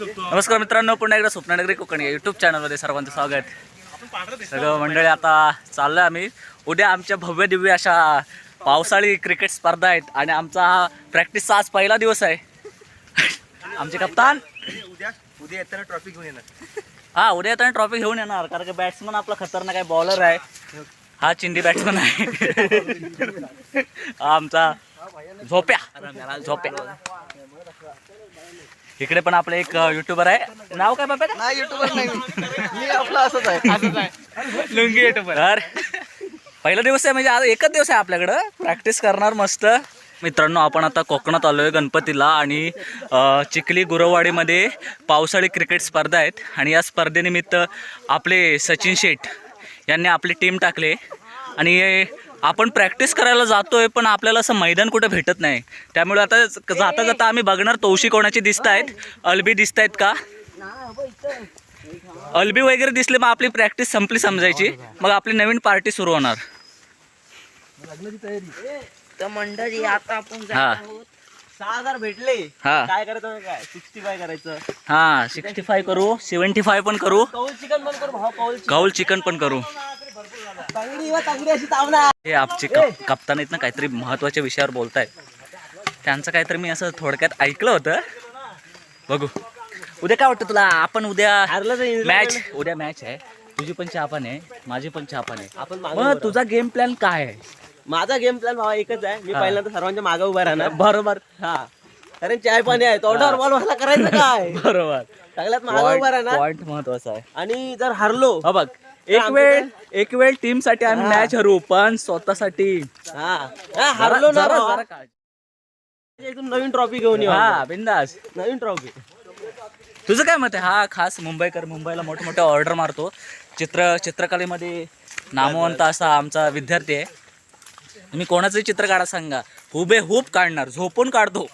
नमस्कार मित्रांनो पुन्हा एकदा स्वप्ननगरी कोकण या युट्यूब चॅनलमध्ये सर्वांचं स्वागत. सगळं मंडळी आता चाललोय आम्ही. उद्या आमच्या भव्य दिव्य अशा पावसाळी क्रिकेट स्पर्धा आहेत आणि आमचा हा प्रॅक्टिसचा आज पहिला दिवस आहे. आमचे कप्तान? उद्या उद्या येताना ट्रॉफी घेऊन येणार. हा उद्या येताना ट्रॉफी घेऊन येणार कारण की बॅट्समन आपला खतरनाक आहे बॉलर आहे. हा चिंदी बॅट्समन आहे. हा आमचा झोप्या. झोप्या. इकडे पण आपलं एक युट्यूबर आहे. नाव काय बाबा नाही युट्यूबर नाही मी. आपला असंच आहे. लुंगी युट्यूबर तर पहिला दिवस आहे म्हणजे आज एकच दिवस आहे आपल्याकडं. प्रॅक्टिस करणार मस्त. मित्रांनो आपण आता कोकणात आलोय गणपतीला आणि चिखली गुरववाडीमध्ये पावसाळी क्रिकेट स्पर्धा आहेत. आणि या स्पर्धेनिमित्त आपले सचिन शेठ यांनी आपली टीम टाकले. आणि हे आपण प्रॅक्टिस करायला जातोय पण आपल्याला असं मैदान कुठं भेटत नाही. त्यामुळे आता जाता जाता आम्ही बघणार तौशी कोणाची दिसत आहेत. अलबी दिसत आहेत का? अलबी वगैरे दिसले मग आपली प्रॅक्टिस संपली समजायची. मग आपली नवीन पार्टी सुरू होणार. तर मंडळी आता आपण जात हा. आहोत. सहा हजार भेटले. हा. काय करायचं माहिती काय? सिक्स्टी फाय करायचं. हा सिक्स्टी फाय करू सेवन्टी फाय पण करू. कौल चिकन पण करू कौल चिकन पण करू. हे आमचे कप कप्तान आहेत ना काहीतरी महत्त्वाच्या विषयावर बोलतायत. त्यांचं काहीतरी मी असं थोडक्यात ऐकलं होतं. बघू. उद्या काय वाटतं तुला? आपण उद्या मॅच उद्या मॅच आहे. तुझी पण चहापान आहे माझी पण चहापान आहे. आपण मागं तुझा गेम प्लॅन काय आहे? माझा गेम प्लॅन भावा एकच आहे. मी. पहिल्यांदा सर्वांच्या मागे उभा राहणार. बरोबर. हा. कारण चाय पाणी आहे. तोंडावर बॉल मला करायचं काय? बरोबर. सगळ्यात मागे उभा राहणार. पॉइंट महत्त्वाचा आहे. आणि जर हरलो हा बघ. एक वेळ एक वेळ टीमसाठी आम्ही. मॅच हरू पण स्वतःसाठी. हा. हरलो ना नवीन ट्रॉफी घेऊन येऊ हा आपण. बिंदास. नवीन ट्रॉफी तुझं काय मत आहे? हा खास मुंबईकर मुंबईला मोठे मोठे ऑर्डर मारतो. चित्र चित्रकलेमध्ये नामवंत असा आमचा विद्यार्थी आहे. तुम्ही कोणाचंही चित्र काढा सांगा. हुबे हुब काढणार. झोपून काढतो.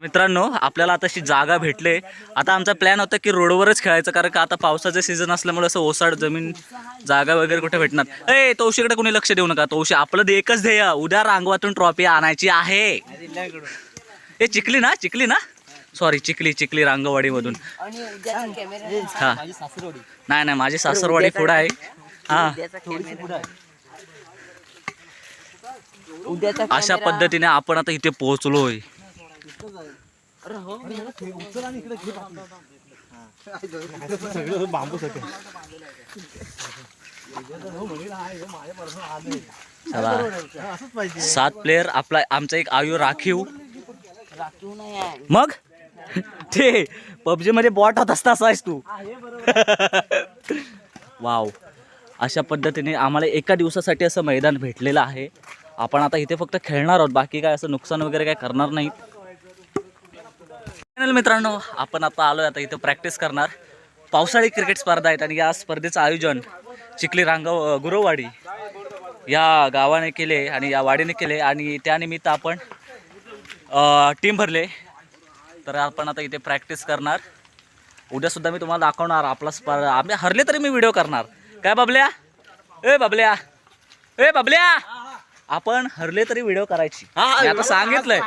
मित्रांनो आपल्याला आता अशी जागा भेटले. आता आमचा प्लॅन होता की रोडवरच खेळायचं कारण का आता पावसाचं सीझन असल्यामुळे असं ओसाड जमीन जागा वगैरे कुठे भेटणार? ए तौशीकडे कोणी लक्ष देऊ नका. तौशी आपलं दे एकच ध्येय. उद्या रांगवातून ट्रॉफी आणायची आहे. हे चिखली ना चिखली ना? सॉरी चिखली चिखली रांगवाडीमधून. हा. माझी सासरवडी नाही नाही माझी सासरवाडी पुढं आहे. हा. अशा पद्धतीने आपण आता इथे पोहोचलोय. अरे हो, चला. सात प्लेअर आपला आमचा एक आयु राखीव. राखीव नाही आहे मग? ते पबजी मध्ये बॉट होत असता असं आहेस तू. वाव. अशा पद्धतीने आम्हाला एका दिवसासाठी असं मैदान भेटलेलं आहे. आपण आता इथे फक्त खेळणार आहोत. बाकी काय असं नुकसान वगैरे काय करणार नाहीत. मित्रांनो आपण आता आलोय आता इथं प्रॅक्टिस करणार. पावसाळी क्रिकेट स्पर्धा आहेत आणि या स्पर्धेचं आयोजन चिखली रांगाव गुरववाडी या गावाने केले आणि या वाडीने केले आणि त्यानिमित्त आपण टीम भरले. तर आपण आता इथे प्रॅक्टिस करणार. उद्यासुद्धा मी तुम्हाला दाखवणार आपला स्पर्धा. आम्ही हरले तरी मी व्हिडिओ करणार. काय बाबल्या? ए बाबल्या? ए बाबल्या? आपण हरले तरी व्हिडिओ करायची. मी आता सांगितलंय.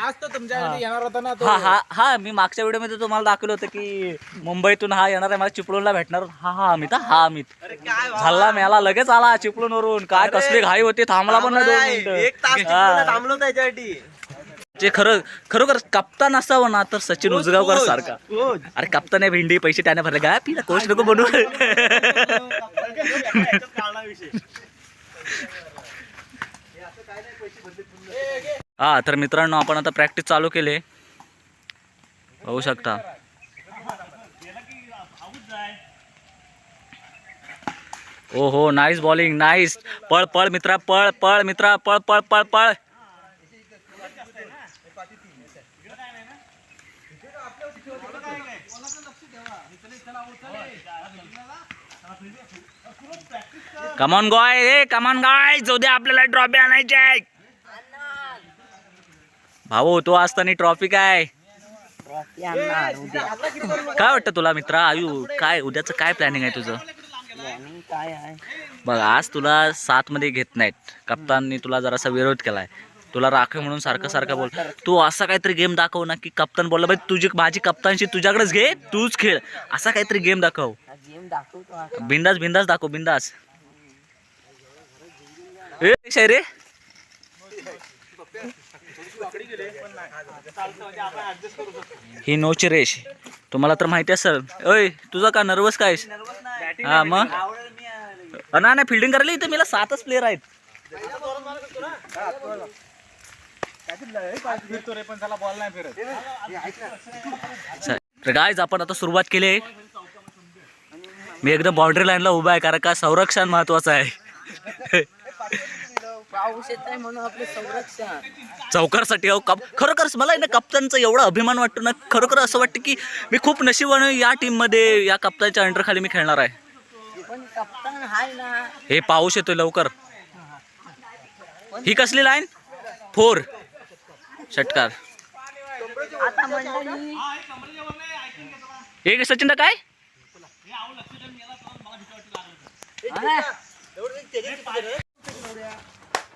हा. हा हा मी मागच्या व्हिडिओमध्ये तुम्हाला दाखवलं होतं की मुंबईतून हा येणार आहे मला चिपळूणला भेटणार. हा हा अमित हा, हा अमित. झाला मेला लगेच आला चिपळूण वरून काय कसली घाई होती थांबला पण नाही दोन मिनिटं. एक तास हा. चिपळूणला थांबलो त्याच्यासाठी. जे खरं खरोखर कप्तान असावं ना तर सचिन उजगावकर सारखा. अरे कप्तान आहे भेंडी पैसे त्याने भरले. काय पिला कोच नको बनू. हा तर मित्रांनो आपण आता प्रॅक्टिस चालू केले. होऊ शकता. ओ हो नाईस बॉलिंग नाईस पळ पळ मित्रा पळ पळ मित्रा पळ पळ पळ पळ. कमान गॉय ए कमॉन गाय दे आपल्याला ट्रॉफी आणायची आहे भाऊ तो असताना ट्रॉफी काय? काय वाटतं तुला मित्रा? आयु काय उद्याचं काय प्लॅनिंग आहे तुझं? प्लॅनिंग काय आहे? बघ आज तुला सात मध्ये घेत नाहीत. कप्ताननी तुला जरासा विरोध केलाय. तुला राखीव म्हणून सारखं सारखं बोल. तू असा काहीतरी गेम दाखव ना की कप्तान बोलला बाई तुझी माझी कप्तानशी तुझ्याकडेच घे तूच खेळ. असा काहीतरी गेम दाखव. गेम आता. बिंदास बिंदास दाखव बिंदास. ए शैरे ही नोची रेश तुम्हाला तर माहिती असेल. ओय तुझा का नर्वस काय हा मग? अ, ना नाही फिल्डिंग करायला इथे मला सातच प्लेअर आहेत. तर गायज आपण आता सुरुवात केली आहे. मी एकदम बाउंड्री लाईनला उभा आहे कारण का संरक्षण महत्वाचं आहे. पाऊस येत आहे म्हणून आपले संरक्षण चौकारसाठी अहो कप खरोखर मला आहे ना कप्तानचा एवढा अभिमान वाटतो ना खरोखर असं वाटतं की मी खूप नशिबानं या टीममध्ये या कप्तानच्या अंडर खाली मी खेळणार आहे पण कप्तान हाय ना हे पाऊस येतोय लवकर ही कसली लाईन फोर षटकार आता मंडळी एक सचिन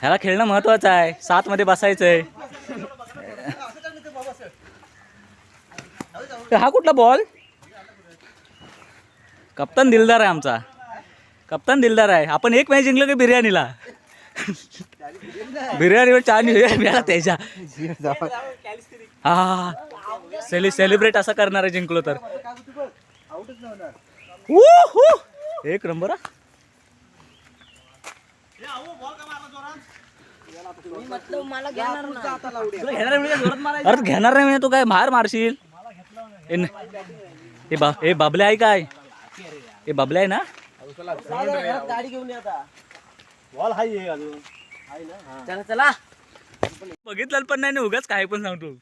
ह्याला खेळणं महत्वाचं आहे. सात मध्ये बसायचंय. हा कुठला बॉल कप्तान दिलदार आहे आमचा. कप्तान दिलदार आहे. आपण एक मॅच जिंकलो की बिर्याणीला? बिर्याणीवर चार मिळाला त्याच्या. हा सेलि सेलिब्रेट असं करणार आहे जिंकलो तर. एक नंबर मी म्हणजे घेणार नाही म्हणजे तू काय मार मारशील? ए न- हे बाबले आहे काय हे बाबले आहे ना? गाडी घेऊन ये आता चला चला. बघितलं पण नाही ना उगाच काय पण सांगतो.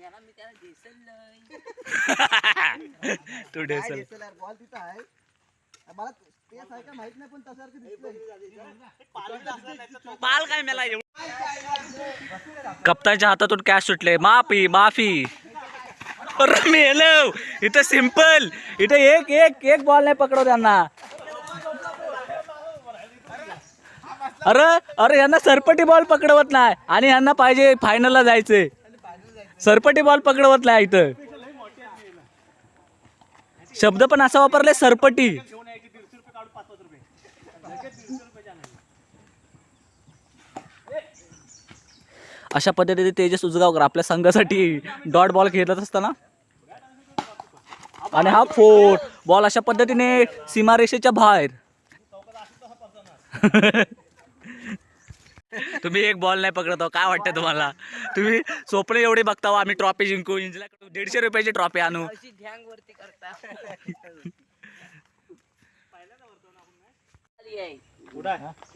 मला मी त्याला दिसेल नाही. तू ढेसल बॉल तिथं आहे. मला तेच आहे का माहीत नाही पण तसारखं दिसतंय. पाल काय मला कप्तानच्या हातातून कॅश सुटले. माफी माफी. अरे हॅलो इथं सिंपल इथं एक एक एक बॉल नाही पकडव त्यांना अरे अरे यांना सरपटी बॉल पकडवत नाही. आणि यांना पाहिजे फायनलला जायचे सरपटी बॉल पकडवत नाही इथं. शब्द पण असा वापरले सरपटी. अशा पद्धतीने तेजस उजगावकर आपल्या संघासाठी डॉट बॉल खेळत असताना. आणि हा फोर बॉल अशा पद्धतीने सीमारेषेच्या बाहेर. तुम्ही एक बॉल नाही पकडत आहो काय वाटतं तुम्हाला? तुम्ही स्वप्न एवढे बघता हो, आम्ही ट्रॉफी जिंकू इंजिला दीडशे रुपयाची ट्रॉफी आणू.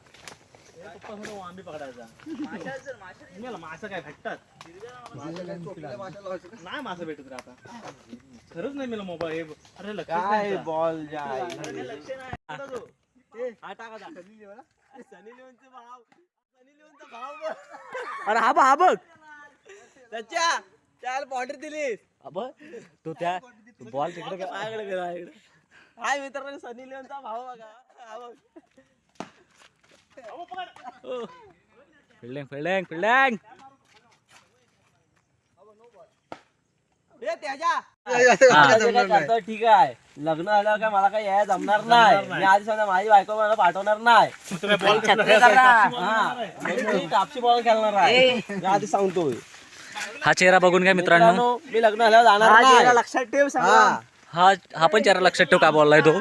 तिथं मासा काय भेटतात? नाही मासा भेटत रे आता. खरंच नाही मला मोबाईल. हे अरे लक्ष काय बॉल भाव अरे हा बघ. हा बघ. त्याच्या त्याला बॉर्डर दिली अब तो त्या बॉल तिकडे हाय मित्रांनो सनी लिओनचा भाव बघा. Fielding fielding fielding. ठीक आहे. लग्न झाल्यावर काय मला काय यायला जमणार नाही. मी आधी सांगा माझी बायको मला पाठवणार नाही. हा. मी कापशी बॉल खेळणार आहे. मी आधी सांगतोय. हा चेहरा बघून घ्या मित्रांनो. मित्रांनो मी लग्न झाल्यावर जाणार नाही. लक्षात ठेव हा हा पण चेहरा लक्षात ठेव का बोललाय तो.